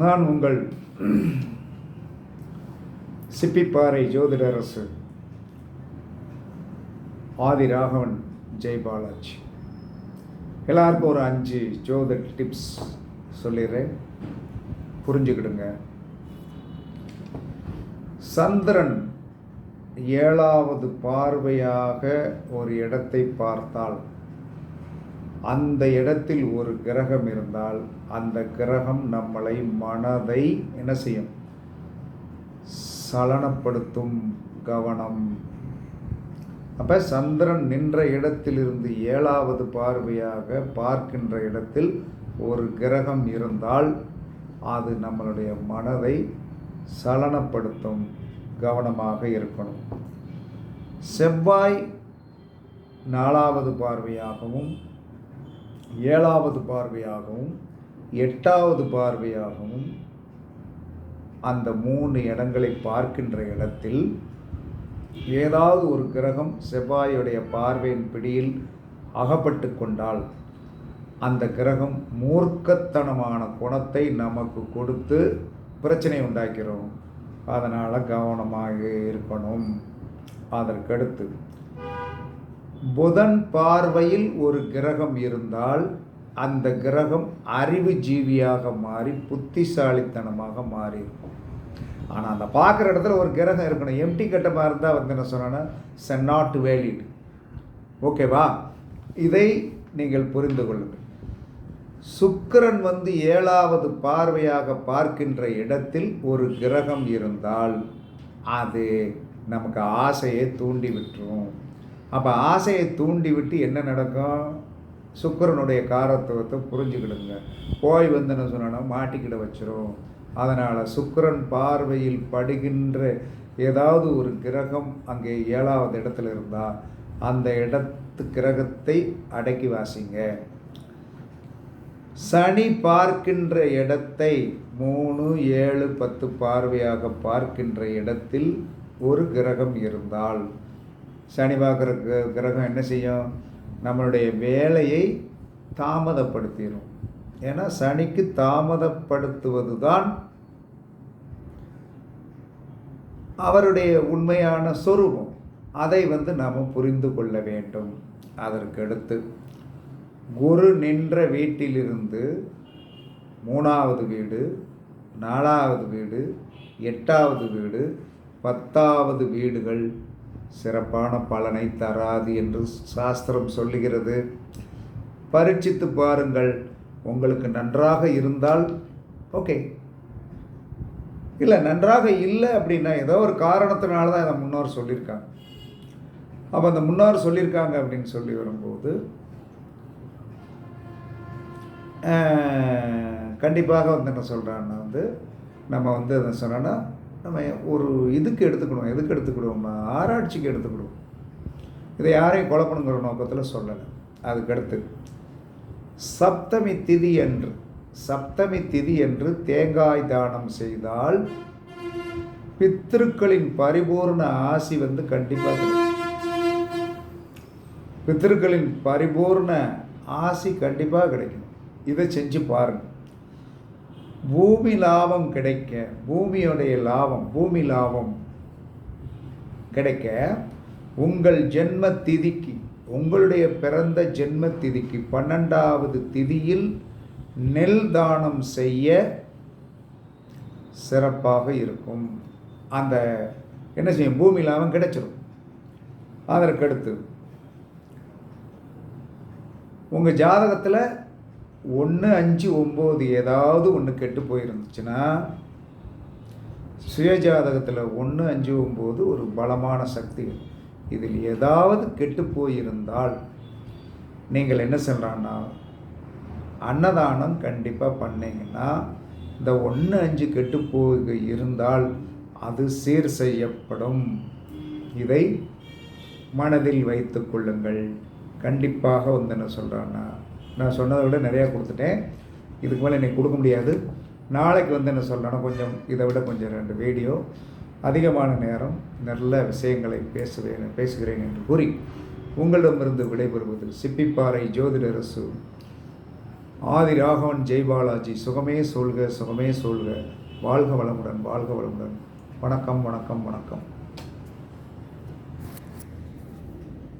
நான் உங்கள் சிப்பிப்பாறை ஜோதிடரசு ஆதி ராகவன் ஜெய் பாலாஜி. எல்லாருக்கும் ஒரு அஞ்சு ஜோதிட டிப்ஸ் சொல்லிடுறேன். புரிஞ்சுக்கிடுங்க. சந்திரன் ஏழாவது பார்வையாக ஒரு இடத்தை பார்த்தால் அந்த இடத்தில் ஒரு கிரகம் இருந்தால் அந்த கிரகம் நம்மளை மனதை என்ன செய்யும்? சலனப்படுத்தும் கவனம். அப்போ சந்திரன் நின்ற இடத்திலிருந்து ஏழாவது பார்வையாக பார்க்கின்ற இடத்தில் ஒரு கிரகம் இருந்தால் அது நம்மளுடைய மனதை சலனப்படுத்தும் கவனமாக இருக்கணும். செவ்வாய் நாலாவது பார்வையாகவும் ஏழாவது பார்வையாகவும் எட்டாவது பார்வையாகவும் அந்த மூணு இடங்களை பார்க்கின்ற இடத்தில் ஏதாவது ஒரு கிரகம் செவ்வாயுடைய பார்வையின் பிடியில் அகப்பட்டு கொண்டால் அந்த கிரகம் மூர்க்கத்தனமான குணத்தை நமக்கு கொடுத்து பிரச்சனை உண்டாக்கிறோம் அதனால் கவனமாக இருக்கணும். அதற்கடுத்து புதன் பார்வையில் ஒரு கிரகம் இருந்தால் அந்த கிரகம் அறிவு ஜீவியாக மாறி புத்திசாலித்தனமாக மாறி இருக்கும். ஆனால் அந்த பார்க்குற இடத்துல ஒரு கிரகம் இருக்கணும். எம்டி கட்டமாக இருந்தால் வந்து என்ன சொன்னேன்னா ச நாட் வேலிட் ஓகேவா இதை நீங்கள் புரிந்து கொள்ளுங்கள். சுக்கரன் வந்து ஏழாவது பார்வையாக பார்க்கின்ற இடத்தில் ஒரு கிரகம் இருந்தால் அது நமக்கு ஆசையை தூண்டி விட்டுரும் அப்போ ஆசையை தூண்டிவிட்டு என்ன நடக்கும்? சுக்கரனுடைய காரத்துவத்தை புரிஞ்சுக்கிடுங்க. போய் வந்து என்ன சொன்னா மாட்டிக்கிட வச்சிரும். அதனால் சுக்கிரன் பார்வையில் படுகின்ற ஏதாவது ஒரு கிரகம் அங்கே ஏழாவது இடத்துல இருந்தால் அந்த இடத்து கிரகத்தை அடக்கி வாசிங்க. சனி பார்க்கின்ற இடத்தை மூணு ஏழு பத்து பார்வையாக பார்க்கின்ற இடத்தில் ஒரு கிரகம் இருந்தால் சனி பார்க்குற கிரகம் என்ன செய்யும்? நம்மளுடைய வேலையை தாமதப்படுத்திடும் ஏன்னா சனிக்கு தாமதப்படுத்துவது தான் அவருடைய உண்மையான சொரூபம். அதை வந்து நாம் புரிந்து கொள்ள வேண்டும். அதற்கடுத்து குரு நின்ற வீட்டிலிருந்து மூணாவது வீடு நாலாவது வீடு எட்டாவது வீடு பத்தாவது வீடுகள் சிறப்பான பலனை தராது என்று சாஸ்திரம் சொல்லுகிறது. பரீட்சித்து பாருங்கள். உங்களுக்கு நன்றாக இருந்தால் ஓகே இல்லை நன்றாக இல்லை அப்படின்னா ஏதோ ஒரு காரணத்தினால தான் இதை முன்னோர் சொல்லியிருக்காங்க. அப்போ அந்த முன்னோர் சொல்லியிருக்காங்க அப்படின்னு சொல்லி வரும்போது கண்டிப்பாக வந்து என்ன சொல்கிறான்னா வந்து நம்ம வந்து என்ன சொன்னோன்னா நம்ம ஒரு இதுக்கு எடுத்துக்கணும் எதுக்கு எடுத்துக்கிடுவோம்னா ஆராய்ச்சிக்கு எடுத்துக்கிடுவோம். இதை யாரையும் குழப்பணுங்கிற நோக்கத்தில் சொல்லலை. அதுக்கடுத்து சப்தமி திதி என்று சப்தமி திதி என்று தேங்காய் தானம் செய்தால் பித்திருக்களின் பரிபூர்ண ஆசி வந்து கண்டிப்பாக கிடைக்கும் பித்திருக்களின் பரிபூர்ண ஆசி கண்டிப்பாக கிடைக்கும். இதை செஞ்சு பாருங்கள் பூமி லாபம் கிடைக்க பூமியுடைய லாபம் பூமி லாபம் கிடைக்க உங்கள் ஜென்ம திதிக்கு உங்களுடைய பிறந்த ஜென்ம திதிக்கு பன்னெண்டாவது திதியில் நெல் தானம் செய்ய சிறப்பாக இருக்கும். அந்த என்ன செய்யும்? பூமி லாபம் கிடைச்சிடும் அதற்கடுத்து உங்கள் ஜாதகத்தில் ஒன்று அஞ்சு ஒம்பது ஏதாவது ஒன்று கெட்டு போயிருந்துச்சுன்னா சுயஜாதகத்தில் ஒன்று அஞ்சு ஒம்பது ஒரு பலமான சக்தி இதில் ஏதாவது கெட்டு போயிருந்தால் நீங்கள் என்ன சொல்கிறான்னா அன்னதானம் கண்டிப்பாக பண்ணிங்கன்னா இந்த ஒன்று அஞ்சு கெட்டு போக இருந்தால் அது சீர் செய்யப்படும். இதை மனதில் வைத்து கொள்ளுங்கள். கண்டிப்பாக வந்து என்ன சொல்கிறான்னா நான் சொன்னதை விட நிறையா கொடுத்துட்டேன். இதுக்கு மேலே எனக்கு கொடுக்க முடியாது. நாளைக்கு வந்து என்ன சொல்கிறேன்னா கொஞ்சம் இதை விட கொஞ்சம் ரெண்டு வீடியோ அதிகமான நேரம் நல்ல விஷயங்களை பேசுவேன் பேசுகிறேன் என்று கூறி உங்களிடமிருந்து விடைபெறுவது சிப்பிப்பாறை ஜோதிடரசு ஆதி ராகவன் ஜெய்பாலாஜி சுகமே சொல்க சுகமே சொல்க வாழ்க வளமுடன் வாழ்க வளமுடன். வணக்கம் வணக்கம் வணக்கம்.